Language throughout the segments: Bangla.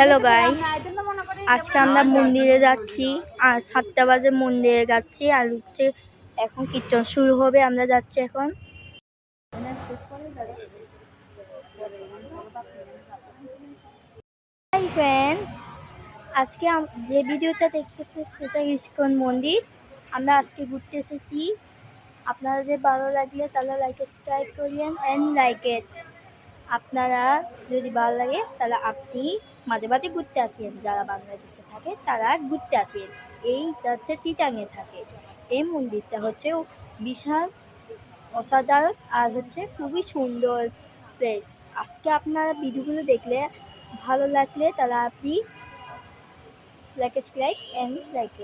হ্যালো গাইস আজকে আমরা মন্দিরে যাচ্ছি। আর সাতটা বাজে মন্দিরে যাচ্ছি। আর হচ্ছে এখন কীর্তন শুরু হবে। আমরা যাচ্ছি এখন। হাই ফ্রেন্ডস আজকে যে ভিডিওটা দেখতেছো সেটা ইস্কন মন্দির। আমরা আজকে ঘুরতে এসেছি। আপনারা আপনাদের ভালো লাগলে তাহলে লাইক সাবস্ক্রাইব করিয়েন অ্যান্ড লাইক আপনারা যদি ভালো লাগে তাহলে আপনি মাঝে মাঝে ঘুরতে আসেন যারা বাংলাদেশে থাকে, তারা ঘুরতে আসেন এইটা হচ্ছে তিতাঙে থাকে। এই মন্দিরটা হচ্ছে বিশাল, অসাধারণ আর হচ্ছে খুবই সুন্দর প্লেস আজকে আপনারা ভিডিওগুলো দেখলে ভালো লাগলে তারা আপনি লাইক সাবস্ক্রাইব অ্যান্ড লাইক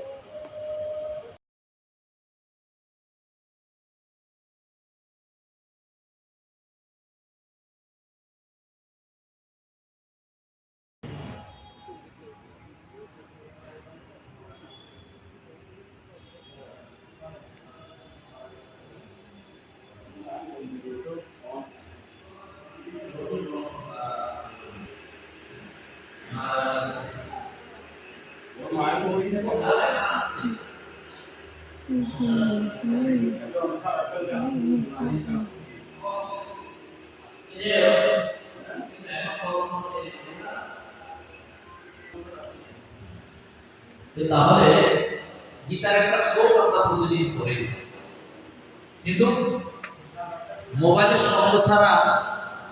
তাহলে গীতার একটা শ্লোক আমরা প্রতিদিন পড়ি কিন্তু মোবাইলের সঙ্গ ছাড়া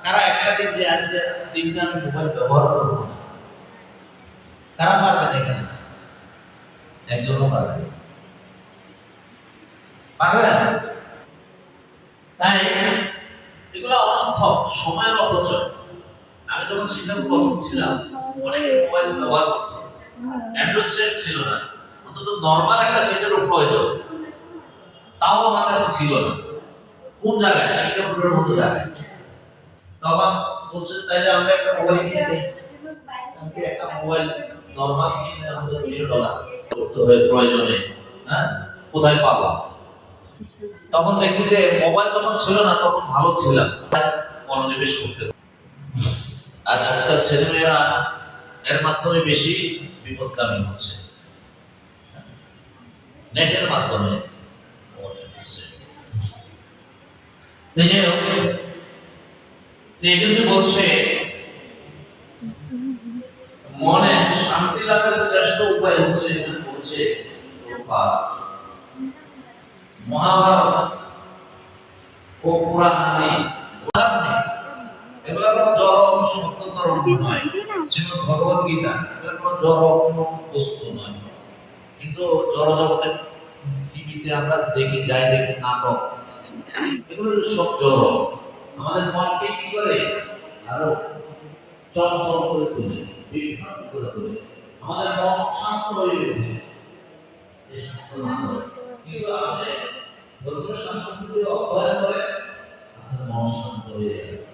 কারা একটা দিন যে আজকে দিনটা আমি মোবাইল ব্যবহার করব না কারা পারবেন এখানে একজনও পারবে না। পারবেন তাই এগুলো অনর্থক সময়ের অপচয়। আমি যখন ছিলাম প্রথম ছিলাম, অনেকে মোবাইল ব্যবহার করতো। অ্যান্ড্রয়েড সেট ছিল না। অন্তত নর্মাল একটা সেটেরও প্রয়োজন তাও আমার কাছে ছিল না। কোন জায়গায়? সিঙ্গাপুরের মতো জায়গায়। তখন বলছে, তাইলে আমরা একটা মোবাইল কিনে নিই আমাকে একটা মোবাইল নর্মাল কিনে আমাদের দুশো ডলার করতে হয় প্রয়োজনে হ্যাঁ? কোথায় পাবো? তখন দেখছি যে মোবাইল যখন ছিল না, তখন ভালো ছিলাম। মনোনিবেশ করতে আর আজকাল ছেলেমেয়েরা এর মাধ্যমে বেশি বিপদগামী হচ্ছে। নেটের মাধ্যমে বলছে, মনে শান্তি লাভের শ্রেষ্ঠ উপায় হচ্ছে বলছে মহাভারত ও পুরাণ নয় শ্রীমদ ভগবত গীতা। এগুলো কোনো জড় বস্তু নয়। কিন্তু জড় জগতে টিভিতে আমরা দেখি, যাই দেখি নাটক। এগুলো সব জড় আমাদের মনকে কি করে? আরও চঞ্চল করে তোলে, বিভ্রান্ত করে তোলে। আমাদের মন শান্ত হয়ে ওঠে। কিন্তু আপনি ধর্মীয় শাস্ত্রগুলি অধ্যয়ন করে আপনার মন শান্ত হয়ে যাবে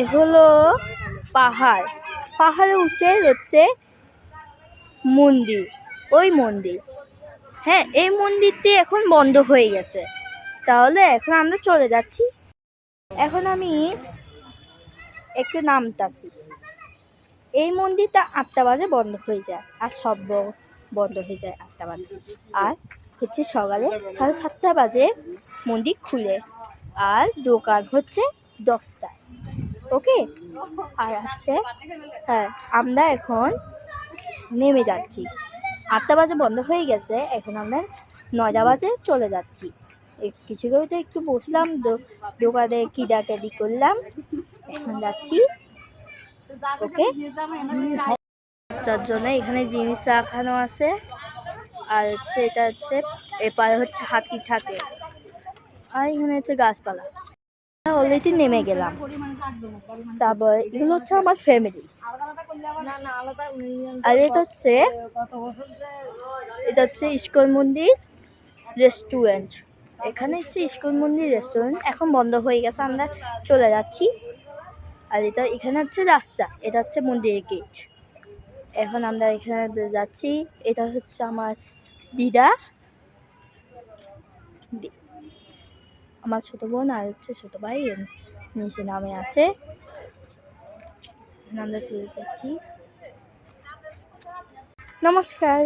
এ হলো পাহাড়। পাহাড়ে উঠে হচ্ছে মন্দির, ওই মন্দির। হ্যাঁ এই মন্দিরটি এখন বন্ধ হয়ে গেছে। তাহলে এখন আমরা চলে যাচ্ছি। এখন আমি একটু নামতাছি। এই মন্দিরটা আটটা বাজে বন্ধ হয়ে যায়, আর সব বন্ধ হয়ে যায় আটটা বাজে। আর হচ্ছে সকালে সাড়ে সাতটা বাজে মন্দির খুলে, আর দোকান হচ্ছে দশটায়। ওকে? আর হচ্ছে হ্যাঁ আমরা এখন নেমে যাচ্ছি। আটটা বাজে বন্ধ হয়ে গেছে, এখন আমরা নয়টা বাজে চলে যাচ্ছি। কিছু কিছু তো একটু বসলাম দোকানে কিদাকাদি করলাম, এখন যাচ্ছি। ওকে? যার জন্য এখানে জিনিস রাখানো আছে, আর হচ্ছে এটা হচ্ছে, এপারে হচ্ছে হাতি থাকে, আর এখানে হচ্ছে গাছপালা। অলরেডি নেমে গেলাম। তারপর এগুলো হচ্ছে আমার ফ্যামিলি আর এটা হচ্ছে এটা হচ্ছে ইস্কন মন্দির রেস্টুরেন্ট এখানে হচ্ছে ইস্কন মন্দির রেস্টুরেন্ট এখন বন্ধ হয়ে গেছে, আমরা চলে যাচ্ছি। আর এটা এখানে হচ্ছে রাস্তা, এটা হচ্ছে মন্দিরের গেট এখন আমরা এখানে যাচ্ছি, এটা হচ্ছে আমার দিদা। আমার ছোটো বোন আর হচ্ছে ছোটো ভাই নিচে নামে আসে আমরা চলে যাচ্ছি। নমস্কার।